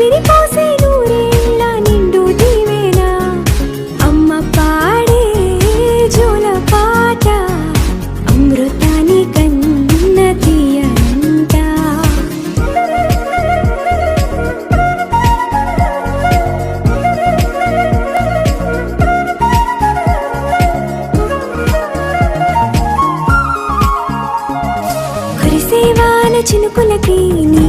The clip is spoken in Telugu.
పిడిపోసే నూరేళ్ళ నిండు దీవేనా అమ్మ పాడే జోల పాట అమృతాని కన్న తీయంట. కురిసే వాన చినుకులకి నీ